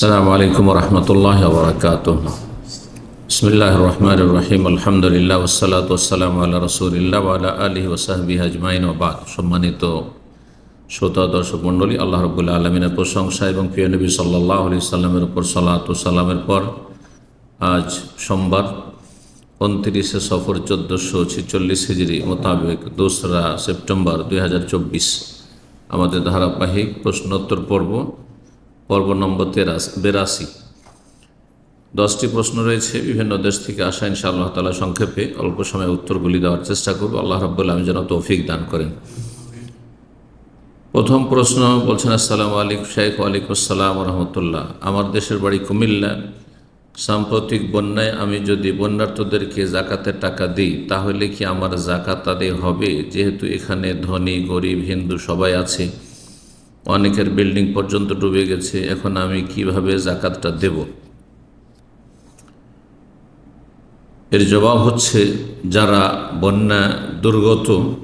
السلام عليكم ورحمة الله وبركاته بسم الله الرحمن الرحيم الحمد لله والصلاة والسلام على رسول الله وعلى آله وصحبه أجمعين وبعد সম্মানিত শ্রোতা দর্শক মণ্ডলী আল্লাহ রবুল্লা আলমিনের প্রশংসা এবং প্রিয় নবী সাল্লাহ আলি সাল্লামের উপর সালাত ও সালামের পর আজ সোমবার উনত্রিশে সফর চোদ্দোশো ছেচল্লিশ হিজড়ি মোতাবেক দোসরা সেপ্টেম্বর দুই আমাদের ধারাবাহিক প্রশ্নোত্তর পর্ব পর্ব নম্বর তেরাস বেরাশি। দশটি প্রশ্ন রয়েছে, বিভিন্ন দেশ থেকে আসা ইনশা আল্লাহ তালা সংক্ষেপে অল্প সময়ে উত্তরগুলি দেওয়ার চেষ্টা করব। আল্লাহ রাব্বুল আমি যেন তৌফিক দান করেন। প্রথম প্রশ্ন বলছেন, আসসালামু আলাইকুম শেখ আসসালাম রহমতুল্লাহ আমার দেশের বাড়ি কুমিল্লা। সাম্প্রতিক বন্যায় আমি যদি বন্যার্থদেরকে জাকাতের টাকা দিই, তাহলে কি আমার জাকাত তাদের হবে? যেহেতু এখানে ধনী, গরিব, হিন্দু সবাই আছে। অনেকের বিল্ডিং পর্যন্ত ডুবে গেছে, এখন আমি কীভাবে জাকাতটা দেব? এর জবাব হচ্ছে, যারা বন্যা, দুর্গত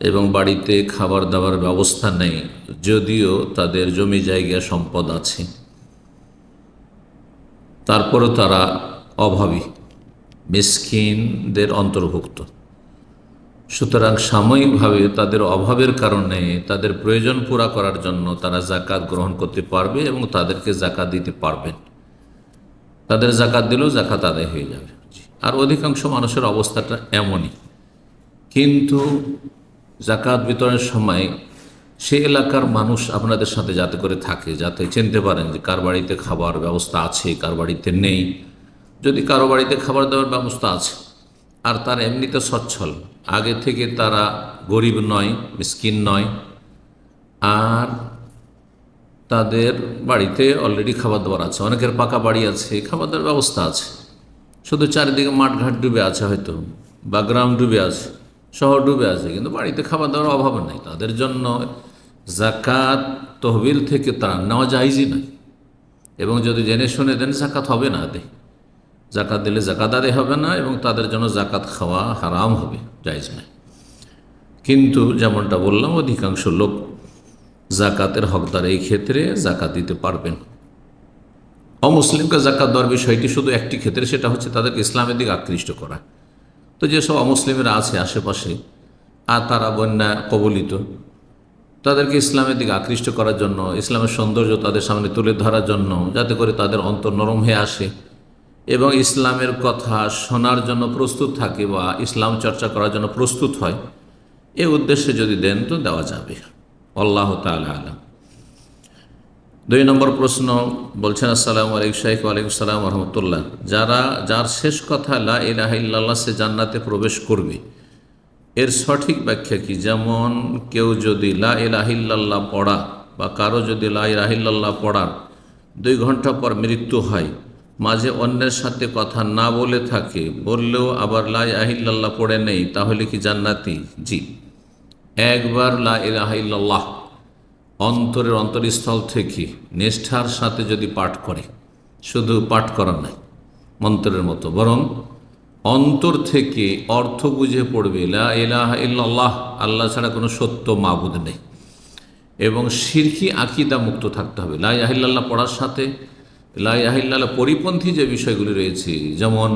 এবং বাড়িতে খাবার দাবার ব্যবস্থা নেই, যদিও তাদের জমি জায়গা সম্পদ আছে। তারপরও তারা অভাবী, মিসকিনদের অন্তর্ভুক্ত। সুতরাং সাময়িকভাবে তাদের অভাবের কারণে তাদের প্রয়োজন পুরা করার জন্য তারা জাকাত গ্রহণ করতে পারবে এবং তাদেরকে জাকাত দিতে পারবেন তাদের জাকাত দিলেও জাকাত আদায় হয়ে যাবে। আর অধিকাংশ মানুষের অবস্থাটা এমনই। কিন্তু জাকাত বিতরণের সময় সে এলাকার মানুষ আপনাদের সাথে যাতে করে থাকে, যাতে চিনতে পারেন যে কার বাড়িতে খাবার ব্যবস্থা আছে, কার বাড়িতে নেই। যদি কারও বাড়িতে খাবার দাবার ব্যবস্থা আছে, আর তার এমনিতে সচ্ছল আগে থেকে তারা গরিব নয়, মিসকিন নয়। আর তাদের বাড়িতে অলরেডি খাবার দাবার আছে। অনেকের পাকা বাড়ি আছে খাবার দাবার ব্যবস্থা আছে। শুধু চারিদিকে মাঠঘাট ডুবে আছে হয়তো, বা গ্রাম ডুবে আছে, শহর ডুবে আছে, কিন্তু বাড়িতে খাবার দাবার অভাব নেই। তাদের জন্য জাকাত তহবিল থেকে তারা নেওয়া যাইজই নয়। এবং যদি জেনে শুনে দেন জাকাত হবে না দে জাকাত দিলে জাকাত আদে হবে না এবং তাদের জন্য জাকাত খাওয়া হারাম হবে যাইজ নয়। কিন্তু যেমনটা বললাম, অধিকাংশ লোক জাকাতের হকদার এই ক্ষেত্রে জাকাত দিতে পারবেন। অমুসলিমকে জাকাত দেওয়ার বিষয়টি শুধু একটি ক্ষেত্রে, সেটা হচ্ছে তাদেরকে ইসলামের দিকে আকৃষ্ট করা। তো যেসব অমুসলিমরা আছে আশেপাশে আর তারা বন্যা কবলিত, তাদেরকে ইসলামের দিকে আকৃষ্ট করার জন্য, ইসলামের সৌন্দর্য তাদের সামনে তুলে ধরার জন্য, যাতে করে তাদের অন্তর নরম হয়ে আসে এবং ইসলামের কথা শোনার জন্য প্রস্তুত থাকে বা ইসলাম চর্চা করার জন্য প্রস্তুত হয়, এ উদ্দেশ্যে যদি দেন তো দেওয়া যাবে। আল্লাহ তালা দুই নম্বর প্রশ্ন বলছেন, আসসালামু আলাইকুম শাইখ, ওয়ালাইকুম সালাম রহমতুল্লাহ যারা, যার শেষ কথা লা সে জান্নাতে প্রবেশ করবে, এর সঠিক ব্যাখ্যা কি? যেমন কেউ যদি লা ইলাহিল্লাহ পড়া বা কারও যদি লা ইলাহিল্লাহ পড়ার দুই ঘণ্টা পর মৃত্যু হয় মাঝে অন্যের সাথে কথা না বলে থাকে, বললেও আবার লা ইলাহিল্লাহ পড়ে নেই, তাহলে কি জান্নাতি? জি। একবার লা ইলাহিল্লাহ অন্তরের অন্তরস্থল থেকে নিষ্ঠার সাথে যদি পাঠ করে, শুধু পাঠ করা নাই, মন্ত্রের মতো, বরং অন্তর থেকে অর্থ বুঝে পড়বে, লা আল্লাহ ছাড়া কোনো সত্য মাবুদ নেই। এবং সিরকি আকিদা মুক্ত থাকতে হবে, লা ইয়াহিল্লাহ পড়ার সাথে লা ইয়াহিল্লাহ পরিপন্থী যে বিষয়গুলি রয়েছে, যেমন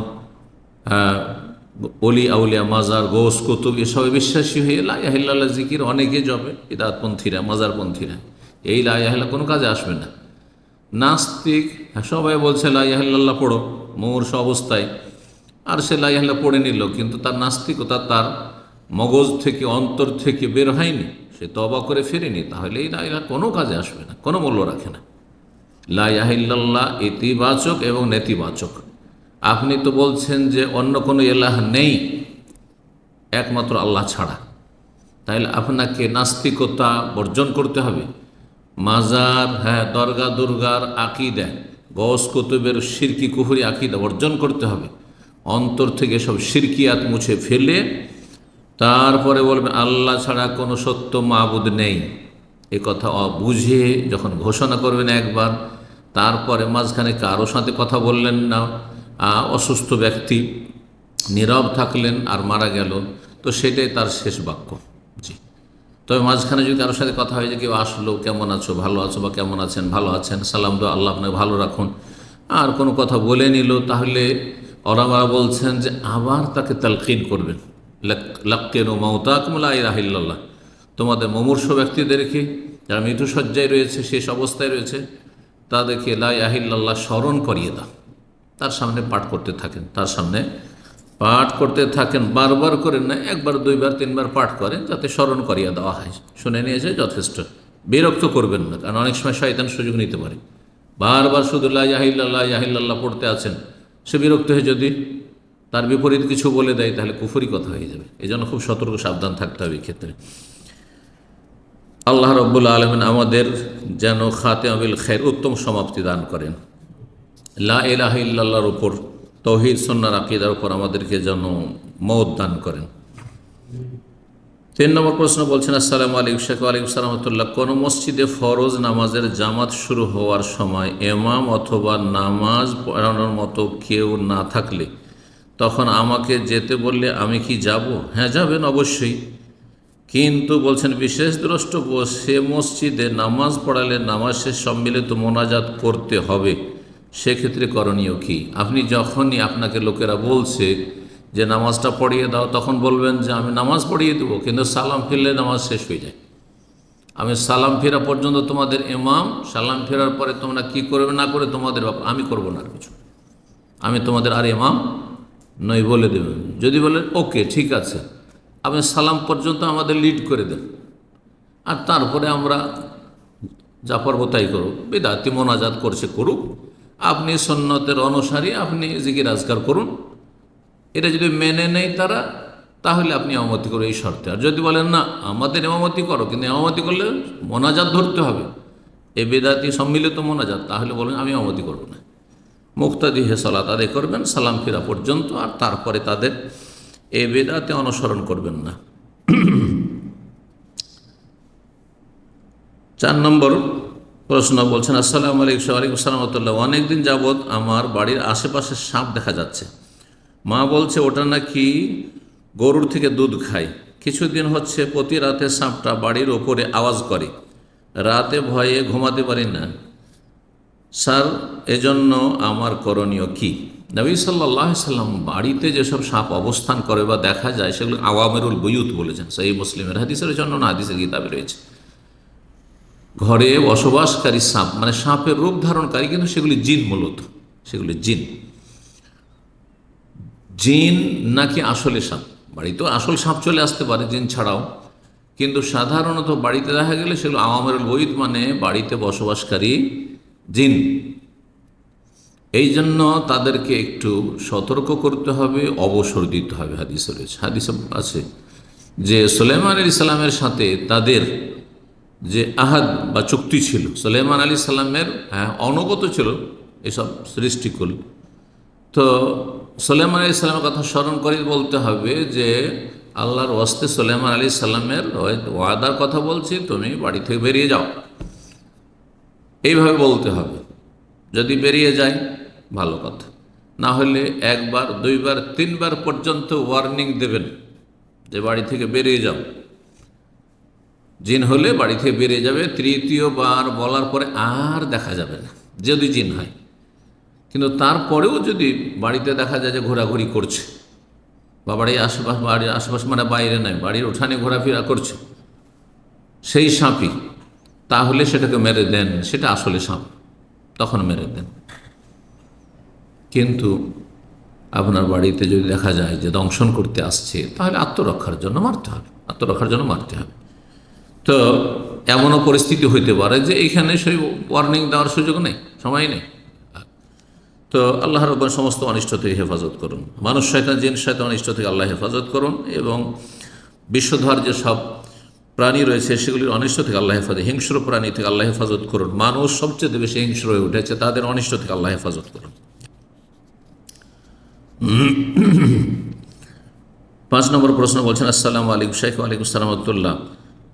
অলি আউলিয়া, মাজার গোস কুতুব, এসবে বিশ্বাসী হয়ে লা ইয়াহিল্লাহ জিকির অনেকে যাবে ইদাতপন্থীরা, মাজারপন্থীরা। এই লা ইয়াহিল্লাহ কোনো কাজে আসবে না। নাস্তিক সবাই বলছে লা ইয়াহিল্লাহ পড়ো মূর্ষ অবস্থায়। আর সে লাইহাল্লা পড়ে নিল, কিন্তু তার নাস্তিকতা তার মগজ থেকে, অন্তর থেকে বের হয়নি, সে তবা করে ফেরেনি, তাহলে এই লাইলা কোনো কাজে আসবে না, কোনো মূল্য রাখে না। লাইয়াহিল্লাহ ইতিবাচক এবং নেতিবাচক। আপনি তো বলছেন যে অন্য কোনো এলাহ নেই, একমাত্র আল্লাহ ছাড়া। তাইলে আপনাকে নাস্তিকতা বর্জন করতে হবে। মাজার হ্যাঁ দরগা, দুর্গার আকিদা গস কুতুবের সিরকি, কুহুরি আকিদা বর্জন করতে হবে। অন্তর থেকে সব সিরকিয়াত মুছে ফেলে, তারপরে বলবেন, আল্লাহ ছাড়া কোনো সত্য মাবুদ নেই। এ কথা বুঝে যখন ঘোষণা করবেন একবার তারপরে মাঝখানে কারও সাথে কথা বললেন না অসুস্থ ব্যক্তি, নীরব থাকলেন আর মারা গেল। তো সেটাই তার শেষ বাক্য। জি। তবে মাঝখানে যদি কারোর সাথে কথা হয় যে কেউ আসলো, কেমন আছো, ভালো আছো বা কেমন আছেন, ভালো আছেন, সালাম দো আল্লাহ আপনাকে ভালো রাখুন। আর কোনো কথা বলে নিল, তাহলে ওরামারা বলছেন যে আবার তাকে তালকিন করবেন। লাক্কেন ও মাউতাকমুল্লা রাহিল্লাহ তোমাদের মমূর্ষ ব্যক্তিদেরকে যারা মৃত্যুসজ্জায় রয়েছে, শেষ অবস্থায় রয়েছে তাদেরকে লাই আহিল্লাহ স্মরণ করিয়ে দাও। তার সামনে পাঠ করতে থাকেন, তার সামনে পাঠ করতে থাকেন, বারবার করেন না, একবার, দুইবার, তিনবার পাঠ করেন, যাতে স্মরণ করিয়ে দেওয়া হয়। শুনে নিয়েছে যথেষ্ট। বিরক্ত করবেন না, কারণ অনেক সময় শয়তান সুযোগ নিতে পারে। বারবার শুধু লাহিল্লাহ ইয়াহিল্লাহ পড়তে আছেন, সে বিরক্ত হয়ে যদি তার বিপরীত কিছু বলে দেয়, তাহলে কুফুরি কথা হয়ে যাবে। এই জন্য খুব সতর্ক, সাবধান থাকতে হবে ক্ষেত্রে। আল্লাহ রব্বুল আলমিন আমাদের যেন খাতে আবিল খের উত্তম সমাপ্তি দান করেন। লা ইলাহ ইল্লাল্লাহর উপর, তৌহিদ সন্ন্যার আকিদার উপর আমাদেরকে যেন মত দান করেন। তিন নম্বর প্রশ্ন বলছেন, আসসালামু আলাইকুম শেখ আলাইকুম সালামতুল্লাহ কোন মসজিদে ফরজ নামাজের জামাত শুরু হওয়ার সময় এমাম অথবা নামাজ পড়ানোর মতো কেউ না থাকলে তখন আমাকে যেতে বললে, আমি কি যাব? হ্যাঁ যাবেন অবশ্যই। কিন্তু বলছেন, বিশেষ দ্রষ্টব্য, সে মসজিদে নামাজ পড়ালে নামাজ শেষ সম্মিলিত মোনাজাত করতে হবে। সেক্ষেত্রে করণীয় কি? আপনি যখনই আপনাকে লোকেরা বলছে যে, নামাজটা পড়িয়ে দাও, তখন বলবেন যে, আমি নামাজ পড়িয়ে দেবো, কিন্তু সালাম ফিরলে নামাজ শেষ হয়ে যায়। আমি সালাম ফেরা পর্যন্ত তোমাদের এমাম সালাম ফেরার পরে তোমরা কি করবে না করে তোমাদের ব্যাপার আমি করব না কিছু। আমি তোমাদের আর এমাম নই বলে দেবেন। যদি বলেন, ওকে, ঠিক আছে। আপনি সালাম পর্যন্ত আমাদের লিড করে দেন। আর তারপরে আমরা যা পারব তাই করুক। বেদাতি মোনাজাত করছে করুক। আপনি সন্ন্যতের অনুসারী, আপনি জিকির আজগার করুন। এটা যদি মেনে নেয় তারা, তাহলে আপনি এমামতি করো এই শর্তে। আর যদি বলেন, না, আমাদের এমামতি করো, কিন্তু এমামতি করলে মোনাজাত ধরতে হবে। এ বেদাতি সম্মিলিত মোনাজাত, তাহলে বলেন, আমি এমামতি করব না। মুক্তাদি হে আদায় করবেন, সালাম ফিরা পর্যন্ত, আর তারপরে তাদের এ বেদাতে অনুসরণ করবেন না। চার নম্বর প্রশ্ন বলছেন, আসসালামু আলাইকুম ওয়ালাইকুম সালামতুল্লাহ অনেকদিন যাবৎ আমার বাড়ির আশেপাশে সাপ দেখা যাচ্ছে। মা বলছে, ওটা নাকি গরুর থেকে দুধ খায়। কিছুদিন হচ্ছে প্রতি রাতে সাপটা বাড়ির ওপরে আওয়াজ করে। রাতে ভয়ে ঘুমাতে পারি না। স্যার, এজন্য আমার করণীয় কি? নবী সাল্লাহ সাল্লাম বাড়িতে যেসব সাপ অবস্থান করে বা দেখা যায়, সেগুলো আওয়ামেরুল বইয়ুত বলেছেন সেই মুসলিমের হাদিসের জন্য না, হাদিসের কিতাবে রয়েছে। ঘরে বসবাসকারী সাপ মানে সাপের রূপ ধারণকারী কিন্তু সেগুলি জিন মূলত, সেগুলি জিন। জিন নাকি আসলে সাপ? বাড়িতেও আসল সাপ চলে আসতে পারে জিন ছাড়াও, কিন্তু সাধারণত বাড়িতে দেখা গেলে সেগুলো আওয়ামের বইত মানে বাড়িতে বসবাসকারী জিন। এই জন্য তাদেরকে একটু সতর্ক করতে হবে, অবসর দিতে হবে হাদিস রয়েছে। হাদিস আছে যে সোলেমান আলী সাল্লামের সাথে তাদের যে আহাদ বা চুক্তি ছিল সোলেমান আলী সাল্লামের হ্যাঁ অনুগত ছিল এসব সৃষ্টিকুল তো সোলেমান আলী সাল্লামের কথা স্মরণ করে বলতে হবে যে আল্লাহর ওয়াস্তে সোলেমান আলী সাল্লামের ওয়াদার কথা বলছি, তুমি বাড়ি থেকে বেরিয়ে যাও। এইভাবে বলতে হবে। যদি বেরিয়ে যায় ভালো কথা না হলে একবার, দুইবার, তিনবার পর্যন্ত ওয়ার্নিং দেবেন যে বাড়ি থেকে বেরিয়ে যাও। জিন হলে বাড়ি থেকে বেরিয়ে যাবে, তৃতীয়বার বলার পরে আর দেখা যাবে না, যদি জিন হয়। কিন্তু তারপরেও যদি বাড়িতে দেখা যায় যে ঘোরাঘুরি করছে, বা বাড়ির আশেপাশ বাড়ির আশেপাশ মানে বাইরে নয়, বাড়ির উঠানে ঘোরাফেরা করছে, সেই সাপই, তাহলে সেটাকে মেরে দেন, সেটা আসলে সাপ, তখন মেরে দেন। কিন্তু আপনার বাড়িতে যদি দেখা যায় যে দংশন করতে আসছে, তাহলে আত্মরক্ষার জন্য মারতে হবে, আত্মরক্ষার জন্য মারতে হবে। তো এমনও পরিস্থিতি হইতে পারে যে এইখানে সেই ওয়ার্নিং দেওয়ার সুযোগ নেই, সময় নেই। তো আল্লাহ রব্বান সমস্ত অনিষ্ট থেকে হেফাজত করুন। মানুষ শয়তান, জিন শয়তান অনিষ্ট থেকে আল্লাহ হেফাজত করুন এবং বিশ্বধর যে সব প্রাণী রয়েছে, সেগুলির অনিষ্ট থেকে আল্লাহ হেফাজত, হিংস্র প্রাণী থেকে আল্লাহ হেফাজত করুন। মানুষ সবচেয়ে বেশি হিংস্র হয়ে উঠেছে, তাদের অনিষ্ট থেকে আল্লাহ হেফাজত করুন। পাঁচ নম্বর প্রশ্ন বলছেন, আসসালামু আলাইকুম শেখ আলাইকুম সালামতুল্লাহ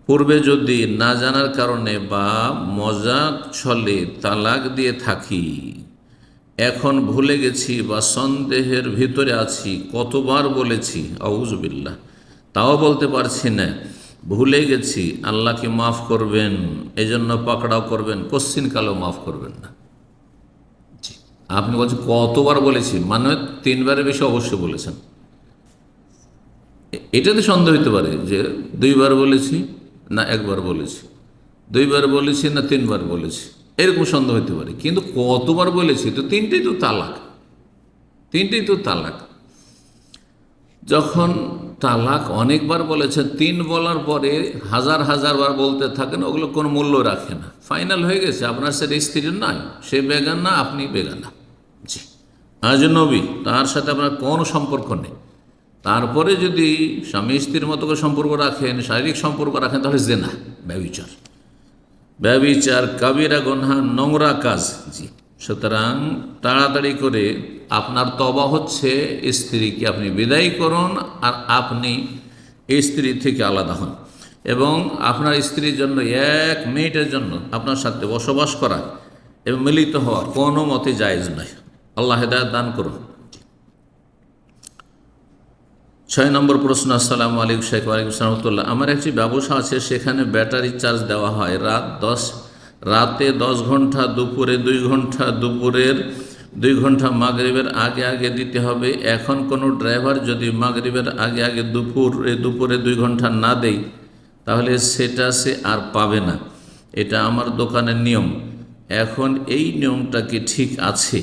পূর্বে যদি না জানার কারণে বা মজাক ছলে তালাক দিয়ে থাকি, এখন ভুলে গেছি বা সন্দেহের ভিতরে আছি, কতবার বলেছি আউজবিল্লা তাও বলতে পারছি না। ভুলে গেছি, আল্লাহকে মাফ করবেন, এজন্য পাকড়াও করবেন, কোশ্চিন কালেও মাফ করবেন না। আপনি বলছেন কতবার বলেছি মানে তিনবারের বেশি অবশ্যই বলেছেন। এটাতে সন্দেহ হতে পারে যে দুইবার বলেছি না একবার বলেছি। দুইবার বলেছি না তিনবার বলেছি। এরকম সন্দেহ হতে পারে। কিন্তু কতবার বলেছি তো তিনটেই তো তালাক। তিনটেই তো তালাক। যখন তালাক অনেকবার বলেছে তিন বলার পরে হাজার হাজার বার বলতে থাকেন, ওগুলো কোনো মূল্য রাখে না। ফাইনাল হয়ে গেছে, আপনার সে স্ত্রীর নয় সে বেগান না, আপনি বেগানা জি আজ নবী, তার সাথে আপনার কোনো সম্পর্ক নেই। তারপরে যদি স্বামী স্ত্রীর মতো করে সম্পর্ক রাখেন, শারীরিক সম্পর্ক রাখেন, তাহলে জেনা, ব্যবিচার। ব্যবিচার, কাবিরা গন্হা, নোংরা কাজ, জি। সুতরাং তাড়াতাড়ি করে আপনার তবা হচ্ছে, স্ত্রীকে আপনি বিদায় করুন আর আপনি স্ত্রী থেকে আলাদা হন। এবং আপনার স্ত্রীর জন্য এক মিনিটের জন্য আপনার সাথে বসবাস করা এবং মিলিত হওয়া কোনো মতে জায়েজ নয়। আল্লাহ হেদায়ত দান করুন। ছয় নম্বর প্রশ্ন, আসসালামু আলাইকুম শেখ ওয়ালাইকুম সালামতুল্লাহ আমার একটি ব্যবসা আছে, সেখানে ব্যাটারি চার্জ দেওয়া হয় রাত দশ, রাতে দশ ঘণ্টা, দুপুরে দুই ঘণ্টা, দুপুরের দুই ঘণ্টা, মাগরিবের আগে আগে দিতে হবে। এখন কোনো ড্রাইভার যদি মাগরিবের আগে আগে দুপুরে দুপুরে দুই ঘণ্টা না দেয়, তাহলে সেটা সে আর পাবে না। এটা আমার দোকানের নিয়ম। এখন এই নিয়মটা কি ঠিক আছে?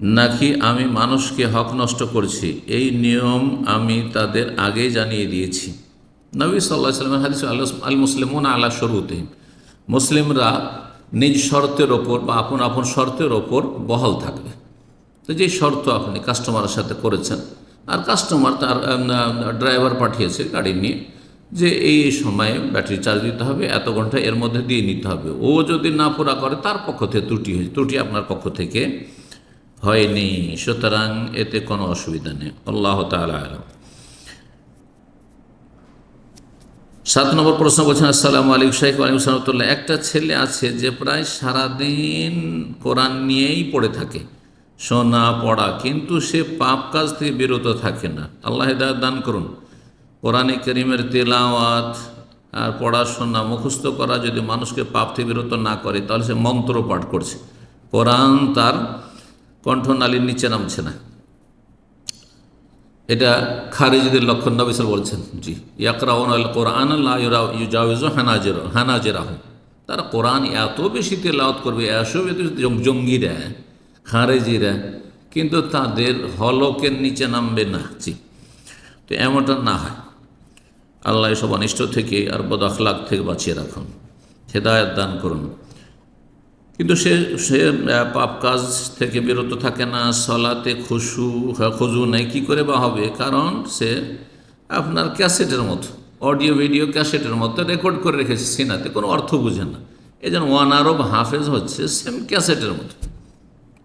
নাকি আমি মানুষকে হক নষ্ট করছি? এই নিয়ম আমি তাদের আগেই জানিয়ে দিয়েছি। নবী সাল্লাহ সাল্লামের হাদিস আল মুসলিমুন আল্লাহ শরুতে মুসলিমরা নিজ শর্তের ওপর বা আপন আপন শর্তের ওপর বহাল থাকবে। তো যে শর্ত আপনি কাস্টমারের সাথে করেছেন, আর কাস্টমার তার ড্রাইভার পাঠিয়েছে গাড়ি নিয়ে, যে এই সময়ে ব্যাটারি চার্জ দিতে হবে, এত ঘণ্টা এর মধ্যে দিয়ে নিতে হবে। ও যদি না পুরা করে, তার পক্ষ থেকে ত্রুটি হয়েছে ত্রুটি আপনার পক্ষ থেকে হয়নি, সুতরাং এতে কোনো অসুবিধা নেই। আল্লাহ তালা সাত নম্বর প্রশ্ন বলছেন, আসসালামু আলাইকুম শাহিক আলিম সালামতুল্লাহ একটা ছেলে আছে যে প্রায় সারাদিন কোরআন নিয়েই পড়ে থাকে। শোনা, পড়া, কিন্তু সে পাপ কাজ থেকে বিরত থাকে না। আল্লাহ হেদায়ত দান করুন। কোরআনে করিমের তেলাওয়াত আর পড়াশোনা মুখস্থ করা যদি মানুষকে পাপ থেকে বিরত না করে, তাহলে সে মন্ত্র পাঠ করছে। কোরআন তার কণ্ঠনালীর নিচে নামছে না। এটা খারিজদের লক্ষণ নবিসাল বলছেন, জি। ইয়াকরাউন আল কোরআন হানাজের হানাজেরাহ। তারা কোরআন এত বেশি তেলাওয়াত করবে এসব জঙ্গিরা খারেজিরা কিন্তু তাদের হলকের নিচে নামবে না, জি। তো এমনটা না হয়। আল্লাহ এসব অনিষ্ট থেকে আর বদ আখলাক থেকে বাঁচিয়ে রাখুন। হেদায়ত দান করুন। কিন্তু সে সে পাপ কাজ থেকে বিরত থাকে না সলাতে খুশু হ্যাঁ, খুজু নেই কী করে বা হবে? কারণ সে আপনার ক্যাসেটের মতো অডিও ভিডিও ক্যাসেটের মতো রেকর্ড করে রেখেছে সিনাতে কোনো অর্থ বুঝে না। এই জন্য ওয়ান আরব হাফেজ হচ্ছে সেম ক্যাসেটের মতো।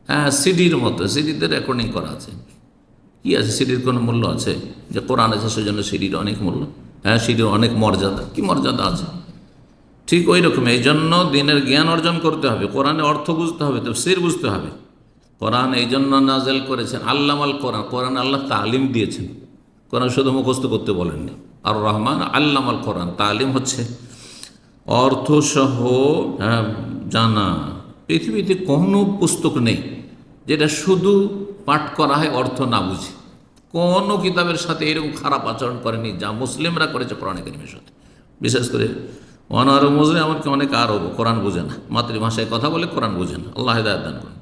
হ্যাঁ সিডির মতো সিডিতে রেকর্ডিং করা আছে। কি আছে সিডির কোনো মূল্য আছে? যে কোরআন আছে সেজন্য সিডির অনেক মূল্য। হ্যাঁ সিডির অনেক মর্যাদা। কি মর্যাদা আছে? ঠিক ওই রকম এই জন্য দিনের জ্ঞান অর্জন করতে হবে কোরআনে অর্থ বুঝতে হবে তো সির বুঝতে হবে। কোরআন এই জন্য নাজেল করেছেন আল্লামাল কোরআন কোরআন আল্লাহ তালিম দিয়েছেন। কোরআন শুধু মুখস্থ করতে বলেননি। আর রহমান আল্লামাল কোরআন তালিম হচ্ছে অর্থসহ হ্যাঁ, জানা। পৃথিবীতে কোনো পুস্তক নেই যেটা শুধু পাঠ করা হয় অর্থ না বুঝে। কোনো কিতাবের সাথে এরকম খারাপ আচরণ করেনি যা মুসলিমরা করেছে কোরআনে কারিমের সাথে। বিশেষ করে অনার মুসলিম এমনকি অনেক আরব কোরআন বোঝে না। মাতৃভাষায় কথা বলে কোরআন বোঝে না। আল্লাহ হেদায়ত দান করুন।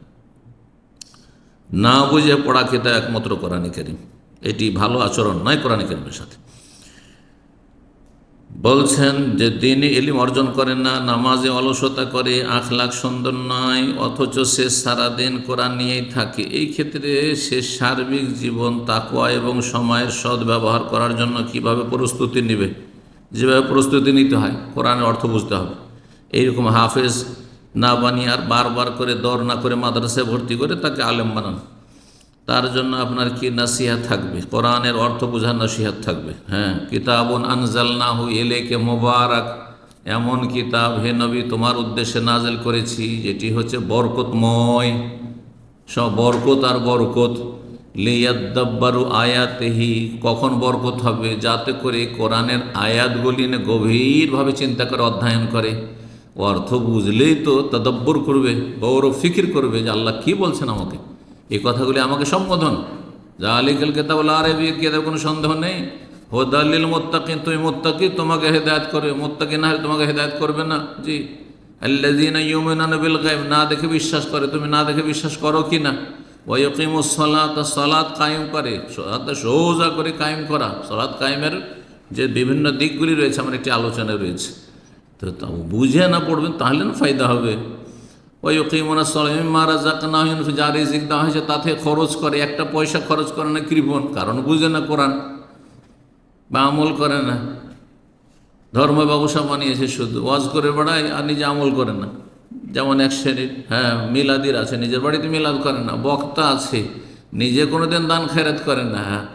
না বুঝে পড়া খেতে একমাত্র কোরআনে করিম। এটি ভালো আচরণ নয় কোরআনে করিমের সাথে। বলছেন যে, দিনে এলিম অর্জন করে না, নামাজে অলসতা করে, আখলাখ সুন্দর নয়, অথচ সে সারাদিন কোরআন নিয়েই থাকে। এই ক্ষেত্রে সে সার্বিক জীবন তাকুয়া এবং সময়ের সদ্ব্যবহার করার জন্য কীভাবে প্রস্তুতি নেবে? যেভাবে প্রস্তুতি নিতে হয়, কোরআনের অর্থ বুঝতে হবে। এইরকম হাফেজ না বানিয়ে আর বারবার করে দর না করে মাদ্রাসায় ভর্তি করে তাকে আলেম বানান। তার জন্য আপনার কি নাসিহাত থাকবে? কোরআনের অর্থ বোঝার নাসিহাত থাকবে। হ্যাঁ কিতাবন আনজাল না হু এলেকে মোবারক। এমন কিতাব, হে নবী, তোমার উদ্দেশ্যে নাজেল করেছি, যেটি হচ্ছে বরকতময়। সব বরকত আর বরকত। লিয়াদ্দাব্বারু আয়াতেহি, কখন বরকত হবে? যাতে করে কোরআনের আয়াতগুলি গভীরভাবে চিন্তা করে, অধ্যয়ন করে। অর্থ বুঝলেই তো তদব্বর করবে গৌরব ফিকির করবে যে আল্লাহ কী বলছেন আমাকে। এই কথাগুলি আমাকে সম্বোধন। যা আলিকাল কেতাবুল আরবি কেতাব কোনো সন্দেহ নেই? হোদাল্লিল মোত্তাকি তুমি মোত্তাকি, তোমাকে হেদায়ত করবে। মোত্তাকি না হলে তোমাকে হেদায়ত করবে না। জি। আল্লাযীনা ইউমিনুনা বিল গায়ব, না দেখে বিশ্বাস করে। তুমি না দেখে বিশ্বাস করো কি না? ওয়াইকিমুস সালাত সালাত কায়েম করে সোজা করে কায়েম করা। সালাত কায়েমের যে বিভিন্ন দিকগুলি রয়েছে, আমার একটি আলোচনা রয়েছে। তো বুঝে না পড়বেন, তাহলে না ফায়দা হবে। ওই ওকিমনা সলাম মারা যাক না হইন যা রিজিক দেওয়া হয়েছে তাতে খরচ করে, একটা পয়সা খরচ করে না কৃপণ কারণ বুঝে না কোরআন, বা আমল করে না। ধর্ম ব্যবসা বানিয়েছে শুধু, ওয়াজ করে বেড়ায়, আর নিজে আমল করে না। যেমন এক শ্রেণির হ্যাঁ মিলাদির আছে, নিজের বাড়িতে মিলাদ করে না, বক্তা আছে, নিজে কোনোদিন দান খেরাত করে না হ্যাঁ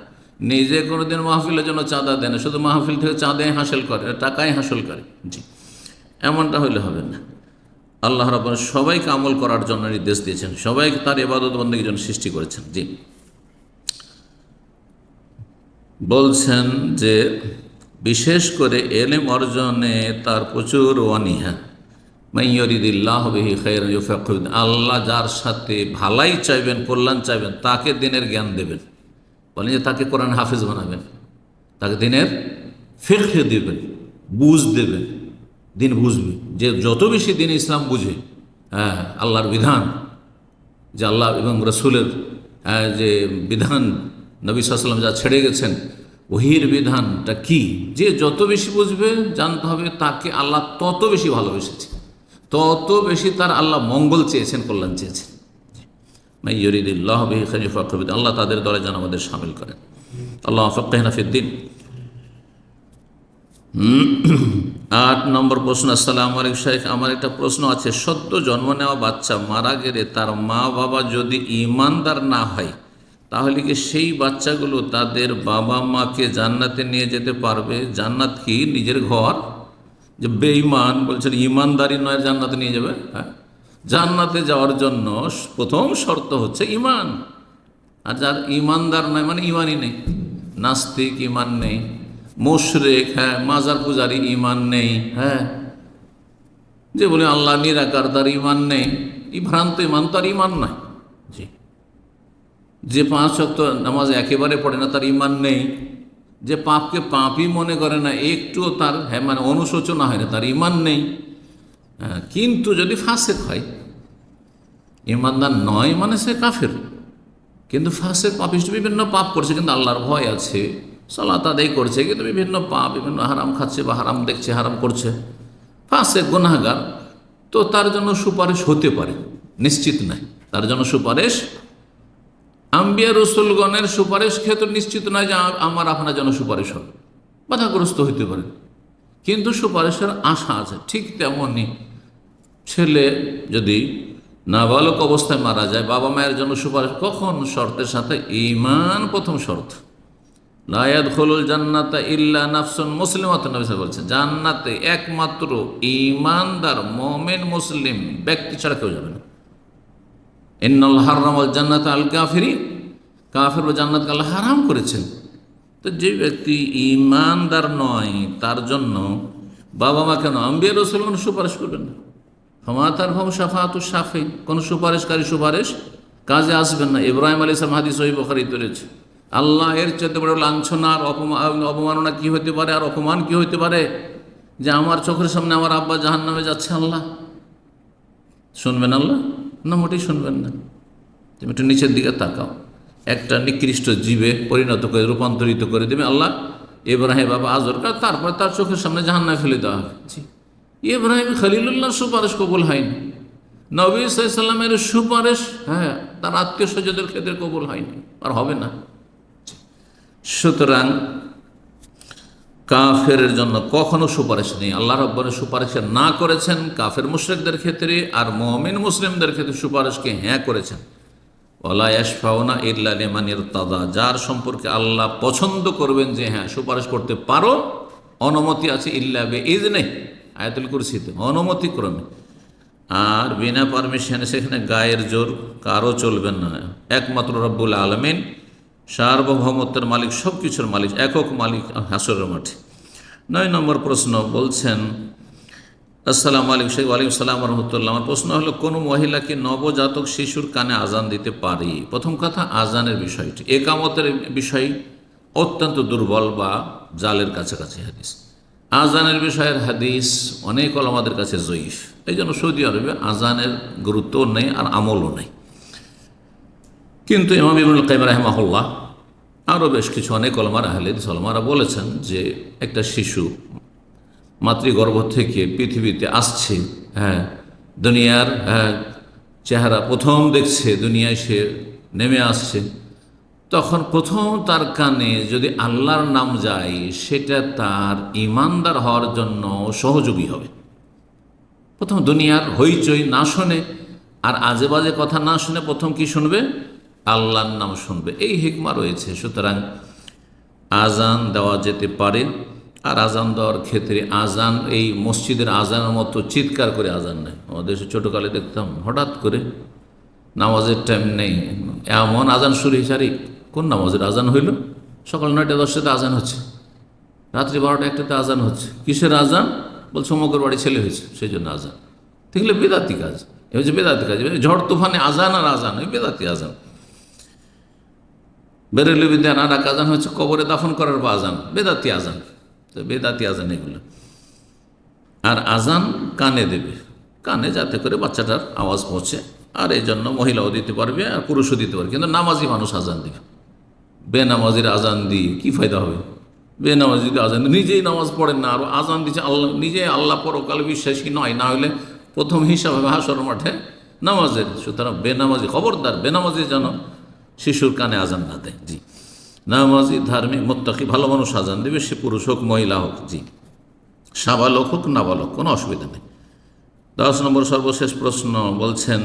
নিজে কোনোদিন মাহফিলের জন্য চাঁদা দেয় না, শুধু মাহফিল থেকে চাঁদাই হাসিল করে টাকাই হাসিল করে, জি, এমনটা হইলে হবে না। আল্লাহ রব সবাইকে আমল করার জন্য নির্দেশ দিয়েছেন, সবাইকে তার এবাদত বন্দীর জন্য সৃষ্টি করেছেন, জি। বলছেন যে, বিশেষ করে এলেম অর্জনে তার প্রচুর অনীহা। আল্লাহ যার সাথে ভালাই চাইবেন কল্যাণ চাইবেন তাকে দিনের জ্ঞান দেবেন। বলেন যে তাকে কোরআন হাফিজ বানাবেন তাকে দিনের ফিরখে দেবেন বুঝ দেবেন। দিন বুঝবে যে যত বেশি দিন ইসলাম বুঝে হ্যাঁ আল্লাহর বিধান যে আল্লাহ এবং রসুলের হ্যাঁ, যে বিধান নবী সাল্লাম যা ছেড়ে গেছেন ওহির বিধানটা কি? যে যত বেশি বুঝবে জানতে হবে তাকে আল্লাহ তত বেশি ভালোবেসেছে। তত বেশি তার আল্লাহ মঙ্গল চেয়েছেন, কল্যাণ চেয়েছেন। মাইয়রিদুল্লাহ বিহি ফকরবিদ আল্লাহ তাদের দলে যেন আমাদের সামিল করেন। আল্লাহ ফকাহিনা ফিদ্দিন আট নম্বর প্রশ্ন, আসসালাম আলাইকুম শেখ আমার একটা প্রশ্ন আছে। সদ্য জন্ম নেওয়া বাচ্চা মারা গেলে তার মা বাবা যদি ইমানদার না হয়, তাহলে কি সেই বাচ্চাগুলো তাদের বাবা মাকে জান্নাতে নিয়ে যেতে পারবে? জান্নাত কি নিজের ঘর? যে বেঈমান বলছেন ইমানদারি নয়, জান্নাতে নিয়ে যাবে হ্যাঁ? জান্নাতে যাওয়ার জন্য প্রথম শর্ত হচ্ছে ইমান আর যার ইমানদার নয় মানে ইমানই নেই। নাস্তিক ইমান নেই, মুশরেক হ্যাঁ মাজার পূজারি ইমান নেই হ্যাঁ? যে বলে আল্লাহ নিরাকার, তার ইমান নেই। এই ভ্রান্ত ইমান তার ইমান নয়। জি। যে পাঁচ শক্ত নামাজ একেবারে পড়ে না, তার ইমান নেই। যে পাপকে পাপই মনে করে না একটুও তার হ্যাঁ মানে অনুশোচনা হয় না তার ইমান নেই। হ্যাঁ, কিন্তু যদি ফাঁসেক হয় ইমানদার নয় মানে সে কাফের। কিন্তু ফাঁসেক পাপিষ্ট বিভিন্ন পাপ করছে কিন্তু আল্লাহর ভয় আছে। সালাত আদায় করছে কিন্তু বিভিন্ন পাপ বিভিন্ন হারাম খাচ্ছে বা হারাম দেখছে হারাম করছে। ফাঁসে গুনাগার তো তার জন্য সুপারিশ হতে পারে নিশ্চিত নাই। তার জন্য সুপারিশ আম্বিয়া রসুলগণের সুপারিশ ক্ষেত্রে নিশ্চিত নয় যে আমার আপনার যেন সুপারিশ হবে। বাধাগ্রস্ত হইতে পারে। কিন্তু সুপারিশের আশা আছে, ঠিক তেমনই ছেলে যদি নাবালক অবস্থায় মারা যায়, বাবা মায়ের জন্য সুপারিশ কখন শর্তের সাথে? ইমান প্রথম শর্ত। লায়াদ খোলুল জান্নাতা ইল্লা নাফসুন মুসলিমাত, নবী সাহেব বলছেন, জান্নাতে একমাত্র ইমানদার মমেন, মুসলিম ব্যক্তি ছাড়া কেউ যাবে না। ইন্নাল হারামাল জান্নাত আল কাফিরি কাফের ও জান্নাতকে আল্লাহ হারাম করেছেন। তো যে ব্যক্তি ইমানদার নয়, তার জন্য বাবা মা কেন? আম্বিয়া রসুল কোনো সুপারিশ করবেন না। ক্ষমাতার ভম সাফাতু সাফে কোনো সুপারিশকারী সুপারিশ কাজে আসবেন না। ইব্রাহিম আলী ইসলাম হাদিস ওই বখারিত রয়েছে। আল্লাহ এর চেয়ে বড় লাঞ্ছনা আর অপমান অপমাননা কী হতে পারে আর অপমান কী হতে পারে? যে আমার চোখের সামনে আমার আব্বা জাহান নামে যাচ্ছে আল্লাহ। শুনবেন আল্লাহ? না মোটেই শুনবেন না। তুমি একটু নিচের দিকে তাকাও। একটা নিকৃষ্ট জীবে পরিণত করে রূপান্তরিত করে দেবে আল্লাহ। ইব্রাহিম বাবা আজরকা তারপর তার চোখের সামনে জাহান্নায় ফেলে দেওয়া হবে। জি। ইব্রাহিম খলিলুল্লাহর সুপারিশ কবুল হয়নি। নবী সাল্লামের সুপারিশ হ্যাঁ তার আত্মীয় স্বজনদের ক্ষেত্রে কবুল হয়নি আর হবে না। সুতরাং কাফের জন্য কখনো সুপারিশ নেই। আল্লাহ রব্বানের সুপারিশ না করেছেন, কাফের মুশ্রিকদের ক্ষেত্রে আর মমিন মুসলিমদের ক্ষেত্রে সুপারিশকে হ্যাঁ করেছেন। ওলায়াসফাওনা ইল্লা লিমানির তাদা যার সম্পর্কে আল্লাহ পছন্দ করবেন যে হ্যাঁ সুপারিশ করতে পারো, অনুমতি আছে ইল্লা বে ইজ নেই আয়াতুল কুরসিতে, অনুমতি ক্রমে। আর বিনা পারমিশনে সেখানে গায়ের জোর কারও চলবেন না। একমাত্র রব্বুল আলমিন সার্বভৌমত্বের মালিক সব কিছুর মালিক, একক মালিক হাসরের মাঠে। নয় নম্বর প্রশ্ন বলছেন, আসসালাম আলাইকুম, শেখ ওয়ালাইকুম সালাম রহমতুল্লাহ। আমার প্রশ্ন হলো, কোনো মহিলাকে নবজাতক শিশুর কানে আজান দিতে পারি? প্রথম কথা, আজানের বিষয়টি। একামতের বিষয় অত্যন্ত দুর্বল বা জালের কাছাকাছি হাদিস। আজানের বিষয়ের হাদিস অনেক আমাদের কাছে জয়ীফ। এই জন্য সৌদি আরবে আজানের গুরুত্বও নেই আর আমলও নেই। কিন্তু ইমাম ইবুল কাইম রাহমাহুল্লাহ আরও বেশ কিছু অনেক অলমার আহলেদ সলমারা বলেছেন যে একটা শিশু মাতৃগর্ভ থেকে পৃথিবীতে আসছে হ্যাঁ দুনিয়ার হ্যাঁ চেহারা প্রথম দেখছে, দুনিয়ায় সে নেমে আসছে, তখন প্রথম তার কানে যদি আল্লাহর নাম যায়, সেটা তার ইমানদার হওয়ার জন্য সহযোগী হবে। প্রথম দুনিয়ার হইচই না শোনে আর আজে বাজে কথা না শুনে প্রথম কি শুনবে? আল্লাহর নাম শুনবে। এই হিকমা রয়েছে। সুতরাং আজান দেওয়া যেতে পারে। আর আজান দেওয়ার ক্ষেত্রে আজান, এই মসজিদের আজানের মতো চিৎকার করে আজান নেয়। আমাদের ছোটোকালে দেখতাম, হঠাৎ করে নামাজের টাইম নেই। এমন আজান শুরু হিসারি কোন নামাজের আজান হইল? সকাল নয়টা, দশটাতে আজান হচ্ছে। রাত্রি বারোটা, একটাতে আজান হচ্ছে। কিসের আজান? বলছে, অমকের বাড়ি ছেলে হয়েছে সেই জন্য আজান। দেখলে বেদাতি কাজ। এ হচ্ছে বেদাতি কাজ। ঝড় তুফানে আজান আর আজান ওই বেদাতি আজান। বেরেলবিদ্যান আর এক আজান হচ্ছে কবরে দাফন করার পর আজান, বেদাতি আজান। তো বেদাতি আজান এগুলো। আর আজান কানে দেবে। কানে যাতে করে বাচ্চাটার আওয়াজ পৌঁছে। আর এই জন্য মহিলাও দিতে পারবে আর পুরুষও দিতে পারবে। কিন্তু নামাজি মানুষ আজান দিবে। বেনামাজির আজান দিয়ে কি ফায়দা হবে? বেনামাজি যদি আজান নিজেই নামাজ পড়েন না, আর আজান দিচ্ছে আল্লাহ নিজে আল্লাহ পরকাল বিশ্বাসী নয়। না হলে প্রথম হিসাব হাসর মাঠে নামাজের। সুতরাং বেনামাজি খবরদার বেনামাজি যেন শিশুর কানে আজান না দেয়, জি। নামাজি, ধার্মিক, মোত্তাকি, ভালো মানুষ আজান দেবে, সে পুরুষ হোক, মহিলা হোক, জি। সাবালক হোক, নাবালক, কোনো অসুবিধা নেই। দশ নম্বর সর্বশেষ প্রশ্ন বলছেন,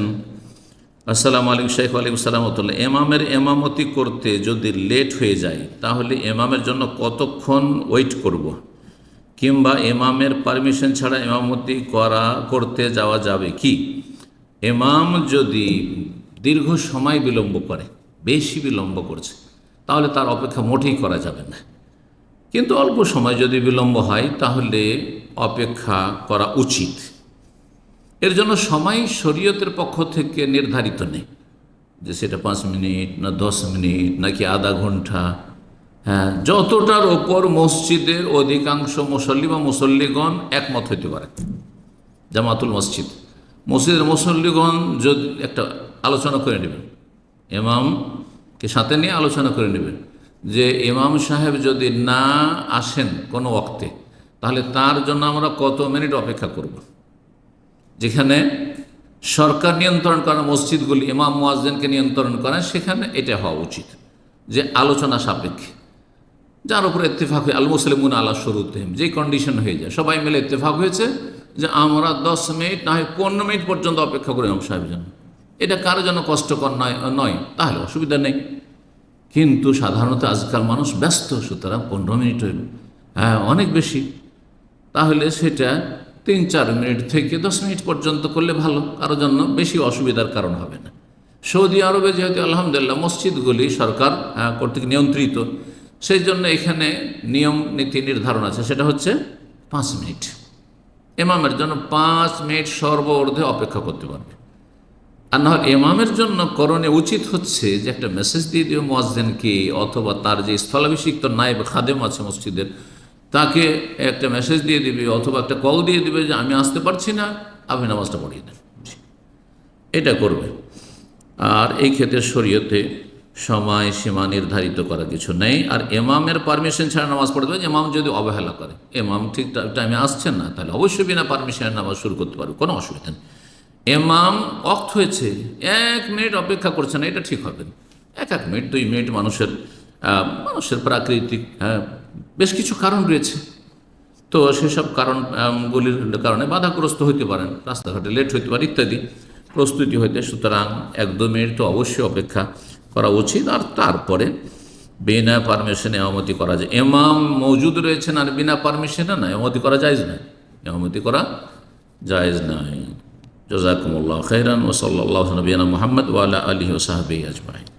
আসসালাম আলাইকুম শেখ আলিম সালামতুল্লাহ এমামের এমামতি করতে যদি লেট হয়ে যায়, তাহলে এমামের জন্য কতক্ষণ ওয়েট করব। কিংবা এমামের পারমিশন ছাড়া এমামতি করা, করতে যাওয়া যাবে কি? এমাম যদি দীর্ঘ সময় বিলম্ব করে বেশি বিলম্ব করছে, তাহলে তার অপেক্ষা মোটেই করা যাবে না। কিন্তু অল্প সময় যদি বিলম্ব হয়, তাহলে অপেক্ষা করা উচিত। এর জন্য সময় শরীয়তের পক্ষ থেকে নির্ধারিত নেই। যে সেটা পাঁচ মিনিট না দশ মিনিট, নাকি আধা ঘণ্টা। হ্যাঁ যতটার ওপর মসজিদের অধিকাংশ মুসল্লি বা মুসল্লিগণ একমত হইতে পারে। জামাতুল মসজিদ। মসজিদের মুসল্লিগণ যদি একটা আলোচনা করে নেবেন। এমামকে সাথে নিয়ে আলোচনা করে নেবেন যে ইমাম সাহেব যদি না আসেন কোনো ওক্তে তাহলে তার জন্য আমরা কত মিনিট অপেক্ষা করব? যেখানে সরকার নিয়ন্ত্রণ করা, মসজিদগুলি, ইমাম মুয়াজ্জিনকে নিয়ন্ত্রণ করে, সেখানে এটা হওয়া উচিত যে আলোচনা সাপেক্ষে। যার উপরে ইত্তেফাক হয়ে আল মুসলিমুন আল্লাহ শুরুতে যে কন্ডিশন হয়ে যায়। সবাই মিলে ইত্তেফাক হয়েছে যে আমরা দশ মিনিট, না হয় পনেরো মিনিট পর্যন্ত অপেক্ষা করি ইমাম সাহেবের জন্য। এটা কারও জন্য কষ্টকর নয় নয় তাহলে অসুবিধা নেই। কিন্তু সাধারণত আজকাল মানুষ ব্যস্ত সুতরাং পনেরো মিনিট হইল। হ্যাঁ অনেক বেশি। তাহলে সেটা তিন চার মিনিট থেকে দশ মিনিট পর্যন্ত করলে ভালো। কারও জন্য বেশি অসুবিধার কারণ হবে না। সৌদি আরবে যেহেতু আলহামদুলিল্লাহ মসজিদগুলি সরকার আহ, কর্তৃক নিয়ন্ত্রিত সেই জন্য এখানে নিয়ম নীতি নির্ধারণ আছে। সেটা হচ্ছে পাঁচ মিনিট। এমামের জন্য পাঁচ মিনিট সর্বর্ধে অপেক্ষা করতে পারবে। আর নাহলে এমামের জন্য করণে উচিত হচ্ছে যে একটা মেসেজ দিয়ে দিও মোয়াজ্জেনকে, অথবা তার যে স্থলাভিষিক্ত নায়েব খাদেম আছে মসজিদের, তাকে একটা মেসেজ দিয়ে দিবে, অথবা একটা কল দিয়ে দিবে যে আমি আসতে পারছি না, আপনি নামাজটা পড়িয়ে দেন। এটা করবে। আর এই ক্ষেত্রে শরীয়তে সময় সীমা নির্ধারিত করা কিছু নেই। আর এমামের পারমিশন ছাড়া নামাজ পড়তে হবে এমাম যদি অবহেলা করে এমাম ঠিক টাইমে আসছেন না, তাহলে অবশ্যই বিনা পারমিশনের নামাজ শুরু করতে পারবে, কোনো অসুবিধা নেই। এমাম অক্ত হয়েছে। এক মিনিট অপেক্ষা করছে না এটা ঠিক হবে এক এক মিনিট দুই মিনিট মানুষের মানুষের প্রাকৃতিক হ্যাঁ বেশ কিছু কারণ রয়েছে। তো সেসব কারণ আম, গুলির কারণে বাধাগ্রস্ত হইতে পারেন রাস্তাঘাটে লেট হইতে পারে ইত্যাদি। প্রস্তুতি হইতে সুতরাং এক দু মিনিট তো অবশ্যই অপেক্ষা করা উচিত। আর তারপরে বিনা পারমিশনে এমতি করা যায়। এমাম মজুদ রয়েছেন আর বিনা পারমিশনে না এমতি করা যায়জ না এমতি করা জায়েজ নাই। জজাকুমুল্লাহ খৈরান ওসল্লাহ নবীনা মোহাম্মদ ওয়ালা আলী ওসাহাবি আজমাই